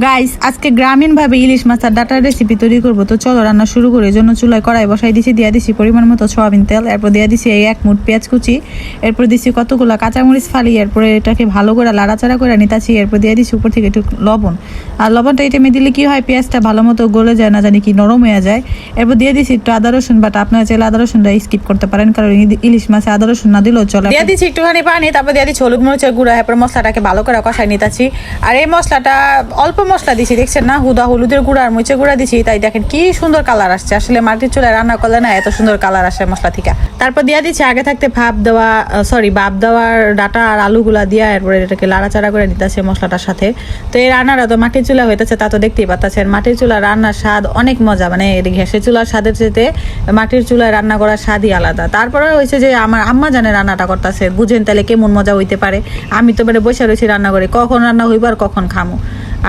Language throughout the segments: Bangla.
গাইস আজকে গ্রামীণ ভাবে ইলিশ মাছ আর ডাটার রেসিপি তৈরি করব। তো চলো রান্না শুরু করে। জন্য চুলায় কড়াই বসাই দিছি, দিয়া দিছি পরিমাণ মতো সয়াবিন তেল, এরপর দিয়া দিছি এই এক মুঠ পেঁয়াজ কুচি, এরপর দিছি কতগুলো কাঁচামরিচ ফালি, এরপরে এটাকে ভালো করে লাড়াচাড়া করে নিতাছি, এরপর দিয়ে দিছি উপর থেকে একটু লবণ। আর লবণটা এটা দিলে কি হয়, পেঁয়াজটা ভালো মতো গলে যায় না, জানি কি নরম হয়ে যায়। এরপর দিয়ে দিছি একটু আদা, রসুন বাটা। আপনারা চাইলে আদা, রসুনটা স্কিপ করতে পারেন, কারণ ইলিশ মাছে আদা, রসুন না দিলেও চলে। দিয়ে দিচ্ছি একটুখানি পানি, তারপর দিয়ে দিচ্ছি হলুদ মরিচের গুঁড়া, এরপর মশলাটাকে ভালো করে কষাই নিতাছি। আর এই মশলাটা অল্প মশলা দিছি, দেখছেন না? হুদা হলুদের গুঁড়া আর মরিচের গুঁড়া দিছি। তাই দেখেন কি সুন্দর কালার আসছে। আসলে মাটির চুলায় রান্না করলে না এত সুন্দর কালার আসে মশলা থেকে। তারপর দিয়ে দিচ্ছি, আগে থাকতে ভাপ দেওয়া সরি ভাপ দেওয়ার ডাটা আর আলুগুলা দিয়া এরপরে এটাকে লাড়াচাড়া করে নিতেছে মশলাটার সাথে। তো এই রান্নাটা তো মাটির চুলা হইতেছে, তা তো দেখতেই পাচ্ছেন মাটির চুলা রান্নার স্বাদ অনেক মজা মানে গ্যাসের চুলার স্বাদের চেয়ে মাটির চুলায় রান্না করার স্বাদই আলাদা। তারপরে হয়েছে যে আমার আম্মা জানে রান্নাটা করতেছে, বুঝেন তাহলে কেমন মজা হইতে পারে। আমি তো মানে বসে রয়েছি রান্না করে, কখন রান্না হইব আর কখন খামো।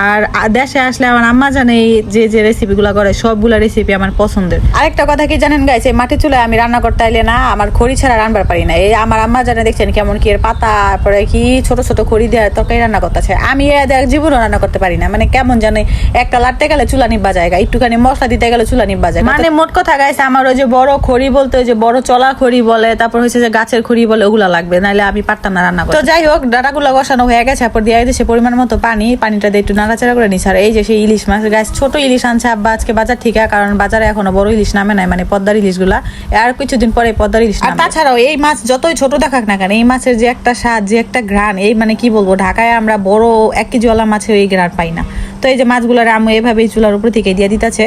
আর দেশে আসলে আমার আম্মা জানে যে যে রেসিপিগুলো করে সবগুলা রেসিপি আমার পছন্দের। আরেকটা কথা কি জানেন গাইছে মাটির চুলায় আমি রান্না করতে আইলে না আমার খড়ি ছাড়া রান্নার পারি না। এই আমার আম্মা জানে দেখছেন কেমন কি এর পাতা তারপরে কি ছোট ছোট খড়ি দেওয়া তরকারি রান্না করতেছে। আমি এ দেখ জীবনও রান্না করতে পারি না। মানে কেমন জানে একটা লাটতে গেলে চুলা নিব্বা জায়গা একটুখানি মশলা দিতে গেলে চুলা নিব্বা যায়। মানে মোট কথা গাইছে আমার ওই যে বড় খড়ি বলতে ওই যে বড় চলা খড়ি বলে তারপর হচ্ছে যে গাছের খড়ি বলে ওগুলা লাগবে নাহলে আমি পারতাম না রান্না করতে। তো যাই হোক ডাটাগুলো বসানো হয়ে গেছে তারপর দিয়ে দিয়েছে পরিমাণ মতো পানি পানিটা দিয়ে একটু নাড়াচাড়া করে নিছে আর এই যে সেই ইলিশ মাছ গাছ ছোট ইলিশ আনছে আব্বা আজকে বাজার থেকে কারণ বাজারে এখনও বড় ইলিশ নামে নাই মানে পদ্মার ইলিশগুলা। আর কিছুদিন পরে পদ্মার ইলিশ আর তাছাড়াও এই মাছ যতই ছোট দেখাক না কেন এই মাছের যে একটা স্বাদ যে একটা ঘ্রাণ এই মানে কি বলব ঢাকায় আমরা বড় এক কেজিওয়ালা মাছের এই ঘ্রাণ পাই না। তো এই যে মাছগুলোর এভাবে এভাবেই চুলার উপর থেকে দিয়ে দিতেছে।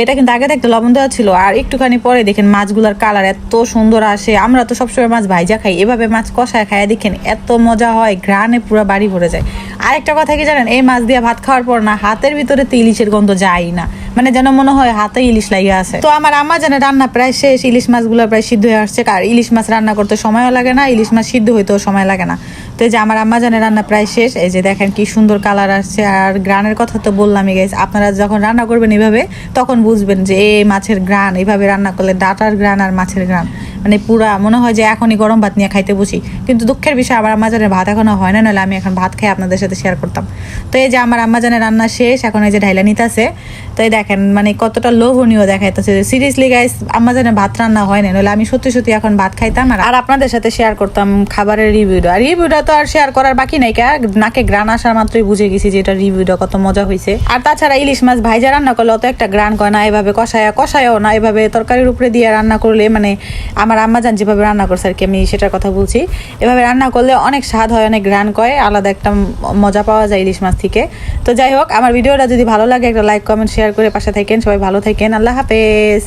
এটা কিন্তু আগে দেখতে লবণ দেওয়া ছিল, আর একটুখানি পরে দেখেন মাছগুলার কালার এত সুন্দর আসে। আমরা তো সবসময় মাছ ভাইজা খাই, এভাবে মাছ কষায় খায় দেখেন এত মজা হয়, ঘ্রাণে পুরো বাড়ি ভরে যায়। আরেকটা কথা কি জানেন, এই মাছ দিয়ে ভাত খাওয়ার পর না হাতের ভিতরে তিলিশের গন্ধ যায় না। মানে যেন মনে হয় হাতে ইলিশ লাগিয়ে আছে। তো আমার আম্মা যেন রান্না প্রায় শেষ, ইলিশ মাছগুলো প্রায় সিদ্ধ হয়ে আসছে। আর ইলিশ মাছ রান্না করতে সময়ও লাগে না, ইলিশ মাছ সিদ্ধ হইতেও সময় লাগে না। তো এই যে আমার আম্মা জানে রান্না প্রায় শেষ, এই যে দেখেন কি সুন্দর কালার আসছে। আর গ্রানের কথা তো বললামই গাইজ আপনারা যখন রান্না করবেন এভাবে, তখন বুঝবেন যে এই মাছের গ্রান, এভাবে রান্না করলে ডাটার গ্রান আর মাছের গ্রান। মানে পুরা মনে হয় যে এখনই গরম ভাত নিয়ে খাইতে বসি। কিন্তু দুঃখের বিষয়, আমার আম্মা জানের ভাত এখনও হয় না, নাহলে আমি এখন ভাত খাই আপনাদের সাথে শেয়ার করতাম। তো এই যে আমার আম্মা জানের রান্না শেষ, এখন এই যে ঢাইলা নিতেছে। তো এই দেখেন মানে কতটা লোভনীয় দেখাইতেছে সিরিয়াসলি গাইস আম্মা জানের ভাত রান্না হয় না নাহলে আমি সত্যি সত্যি এখন ভাত খাইতাম আর আপনাদের সাথে শেয়ার করতাম খাবারের রিভিউটা আর রিভিউটা তো আর শেয়ার করার বাকি নাই, কা নাকে গ্রান আসার মাত্রই বুঝে গেছি যে এটা রিভিউটা কত মজা হয়েছে আর তাছাড়া ইলিশ মাছ ভাইজা রান্না করলে অত একটা গ্রান করে না, এভাবে কষায়া কষায়ও না, এভাবে তরকারির উপরে দিয়ে রান্না করলে মানে আমার আম্মা জান যেভাবে রান্না করছে আর কি, আমি সেটার কথা বলছি। এভাবে রান্না করলে অনেক স্বাদ হয়, অনেক গ্রান করে, আলাদা একটা মজা পাওয়া যায় ইলিশ মাছ থেকে। তো যাই হোক, আমার ভিডিওটা যদি ভালো লাগে একটা লাইক, কমেন্ট, শেয়ার করে পাশে থাকেন। সবাই ভালো থাকেন, আল্লাহ হাফেজ।